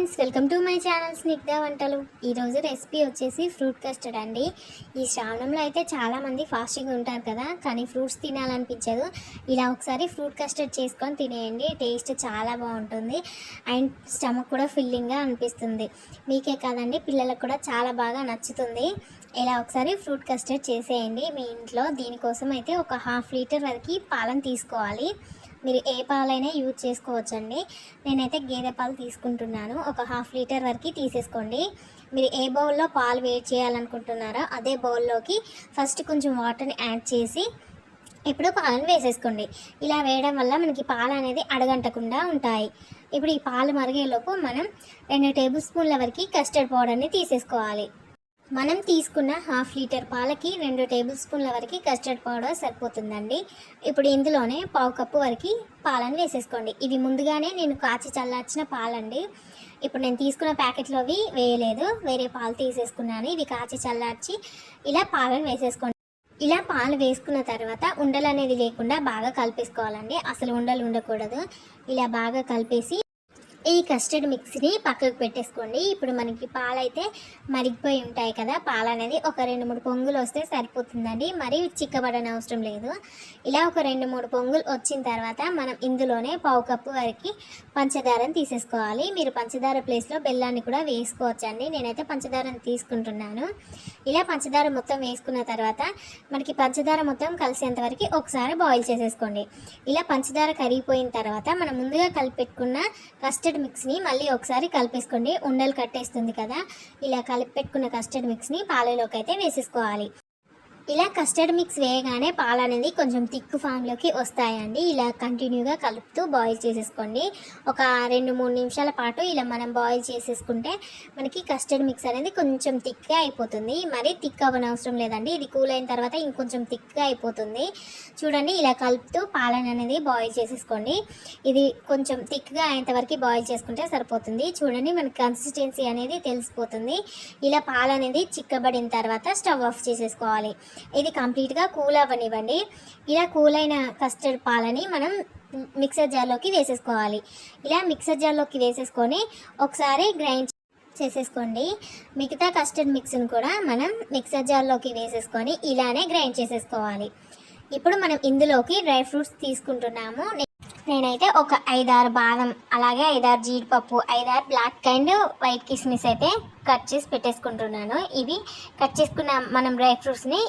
Friends welcome to my channel Snigdha వంటలు. ఈరోజు recipe వచ్చేసి ఫ్రూట్ కస్టర్డ్ అండి. ఈ శ్రావణంలో అయితే చాలామంది ఫాస్టింగ్ ఉంటారు కదా కానీ ఫ్రూట్స్ తినాలనిపించదు. ఇలా ఒకసారి ఫ్రూట్ కస్టర్డ్ చేసుకొని తినేయండి టేస్ట్ చాలా బాగుంటుంది. అండ్ స్టమక్ కూడా ఫిల్లింగ్గా అనిపిస్తుంది. మీకే కాదండి పిల్లలకు కూడా చాలా బాగా నచ్చుతుంది. ఇలా ఒకసారి ఫ్రూట్ కస్టర్డ్ చేసేయండి. మీ ఇంట్లో దీనికోసం అయితే ఒక హాఫ్ లీటర్ వరకు పాలను తీసుకోవాలి. మీరు ఏ పాలైనా యూజ్ చేసుకోవచ్చండి. నేనైతే గేదె పాలు తీసుకుంటున్నాను. ఒక హాఫ్ లీటర్ వరకు తీసేసుకోండి. మీరు ఏ బౌల్లో పాలు వేడి చేయాలనుకుంటున్నారో అదే బౌల్లోకి ఫస్ట్ కొంచెం వాటర్ని యాడ్ చేసి ఇప్పుడు పాలను వేసేసుకోండి. ఇలా వేయడం వల్ల మనకి పాలు అనేది అడగంటకుండా ఉంటాయి. ఇప్పుడు ఈ పాలు మరిగేలోపు మనం రెండు టేబుల్ స్పూన్ల వరకు కస్టర్డ్ పౌడర్ని తీసేసుకోవాలి. మనం తీసుకున్న హాఫ్ లీటర్ పాలకి రెండు టేబుల్ స్పూన్ల వరకు కస్టర్డ్ పౌడర్ సరిపోతుందండి. ఇప్పుడు ఇందులోనే పావు కప్పు వరకు పాలను వేసేసుకోండి. ఇవి ముందుగానే నేను కాచి చల్లార్చిన పాలండి. ఇప్పుడు నేను తీసుకున్న ప్యాకెట్లోవి వేయలేదు. వేరే పాలు తీసేసుకున్నాను. ఇవి కాచి చల్లార్చి ఇలా పాలను వేసేసుకోండి. ఇలా పాలు వేసుకున్న తర్వాత ఉండలు అనేది లేకుండా బాగా కలిపేసుకోవాలండి. అసలు ఉండలు ఉండకూడదు. ఇలా బాగా కలిపేసి ఈ కస్టర్డ్ మిక్స్ని పక్కకు పెట్టేసుకోండి. ఇప్పుడు మనకి పాలైతే మరిగిపోయి ఉంటాయి కదా పాలు అనేది ఒక రెండు మూడు పొంగులు వస్తే సరిపోతుందండి. మరి చిక్కబడని అవసరం లేదు. ఇలా ఒక రెండు మూడు పొంగులు వచ్చిన తర్వాత మనం ఇందులోనే పావు కప్పు వరకు పంచదారని తీసేసుకోవాలి. మీరు పంచదార ప్లేస్లో బెల్లాన్ని కూడా వేసుకోవచ్చండి. నేనైతే పంచదారని తీసుకుంటున్నాను. ఇలా పంచదార మొత్తం వేసుకున్న తర్వాత మనకి పంచదార మొత్తం కలిసేంత వరకు ఒకసారి బాయిల్ చేసేసుకోండి. ఇలా పంచదార కరిగిపోయిన తర్వాత మనం ముందుగా కలిపెట్టుకున్న కస్టర్డ్ మిక్స్ని మళ్ళీ ఒకసారి కలిపేసుకోండి. ఉండలు కట్టేస్తుంది కదా. ఇలా కలిపి పెట్టుకున్న కస్టర్డ్ మిక్స్ని పాలలోకి అయితే వేసేసుకోవాలి. ఇలా కస్టర్డ్ మిక్స్ వేయగానే పాలు అనేది కొంచెం థిక్ ఫామ్లోకి వస్తాయండి. ఇలా కంటిన్యూగా కలుపుతూ బాయిల్ చేసేసుకోండి. ఒక రెండు మూడు నిమిషాల పాటు ఇలా మనం బాయిల్ చేసేసుకుంటే మనకి కస్టర్డ్ మిక్స్ అనేది కొంచెం థిక్గా అయిపోతుంది. మరి థిక్ అవ్వనవసరం లేదండి. ఇది కూల్ అయిన తర్వాత ఇంకొంచెం థిక్గా అయిపోతుంది. చూడండి ఇలా కలుపుతూ పాలన అనేది బాయిల్ చేసేసుకోండి. ఇది కొంచెం థిక్గా అయ్యేంతవరకు బాయిల్ చేసుకుంటే సరిపోతుంది. చూడండి మనకి కన్సిస్టెన్సీ అనేది తెలిసిపోతుంది. ఇలా పాలు అనేది చిక్కబడిన తర్వాత స్టవ్ ఆఫ్ చేసేసుకోవాలి. ఇది కంప్లీట్గా కూల్ అవ్వనివ్వండి. ఇలా కూల్ అయిన కస్టర్డ్ పాలని మనం మిక్సర్ జార్లోకి వేసేసుకోవాలి. ఇలా మిక్సర్ జార్లోకి వేసేసుకొని ఒకసారి గ్రైండ్ చేసేసుకోండి. మిగతా కస్టర్డ్ మిక్స్ని కూడా మనం మిక్సర్ జార్లోకి వేసేసుకొని ఇలానే గ్రైండ్ చేసేసుకోవాలి. ఇప్పుడు మనం ఇందులోకి డ్రై ఫ్రూట్స్ తీసుకుంటున్నాము. నేనైతే ఒక ఐదారు బాదం అలాగే ఐదారు జీడిపప్పు ఐదారు బ్లాక్ అండ్ వైట్ కిస్మిస్ అయితే కట్ చేసి పెట్టేసుకుంటున్నాను. ఇవి కట్ చేసుకున్న మనం డ్రై ఫ్రూట్స్ని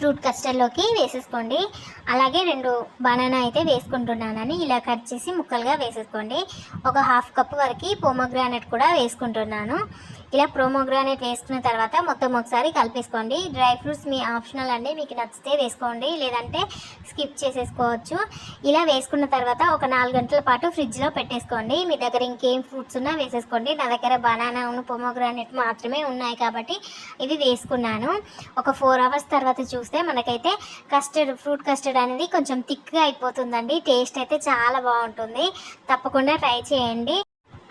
ఫ్రూట్ కస్టర్డ్లోకి వేసేసుకోండి. అలాగే రెండు బనానా అయితే వేసుకుంటున్నానని ఇలా కట్ చేసి ముక్కలుగా వేసేసుకోండి. ఒక హాఫ్ కప్ వరకు పోమోగ్రానెట్ కూడా వేసుకుంటున్నాను. ఇలా ప్రోమోగ్రానైట్ వేసుకున్న తర్వాత మొత్తం ఒకసారి కలిపేసుకోండి. డ్రై ఫ్రూట్స్ మీ ఆప్షనల్ అండి మీకు నచ్చితే వేసుకోండి. లేదంటే స్కిప్ చేసేసుకోవచ్చు. ఇలా వేసుకున్న తర్వాత ఒక నాలుగు గంటల పాటు ఫ్రిడ్జ్లో పెట్టేసుకోండి. మీ దగ్గర ఇంకేం ఫ్రూట్స్ ఉన్నా వేసేసుకోండి. నా దగ్గర బనానా ఉన్న మాత్రమే ఉన్నాయి కాబట్టి ఇవి వేసుకున్నాను. ఒక ఫోర్ అవర్స్ తర్వాత వస్తే మనకైతే కస్టర్డ్ ఫ్రూట్ కస్టర్డ్ అనేది కొంచెం థిక్గా అయిపోతుందండి. టేస్ట్ అయితే చాలా బాగుంటుంది. తప్పకుండా ట్రై చేయండి.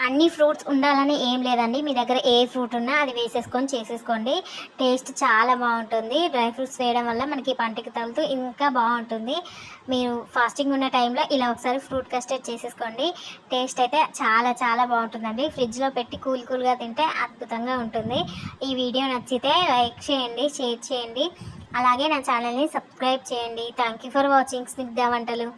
అన్ని ఫ్రూట్స్ ఉండాలని ఏం లేదండి. మీ దగ్గర ఏ ఫ్రూట్ ఉన్నా అది వేసేసుకొని చేసేసుకోండి. టేస్ట్ చాలా బాగుంటుంది. డ్రై ఫ్రూట్స్ వేయడం వల్ల మనకి పంటకి తగులుతూ ఇంకా బాగుంటుంది. మీరు ఫాస్టింగ్ ఉన్న టైంలో ఇలా ఒకసారి ఫ్రూట్ కస్టర్డ్ చేసేసుకోండి. టేస్ట్ అయితే చాలా చాలా బాగుంటుందండి. ఫ్రిడ్జ్లో పెట్టి కూల్ కూల్గా తింటే అద్భుతంగా ఉంటుంది. ఈ వీడియో నచ్చితే లైక్ చేయండి షేర్ చేయండి. అలాగే నా ఛానల్ని సబ్స్క్రైబ్ చేయండి. Thank you for watching Snigdha వంటలు.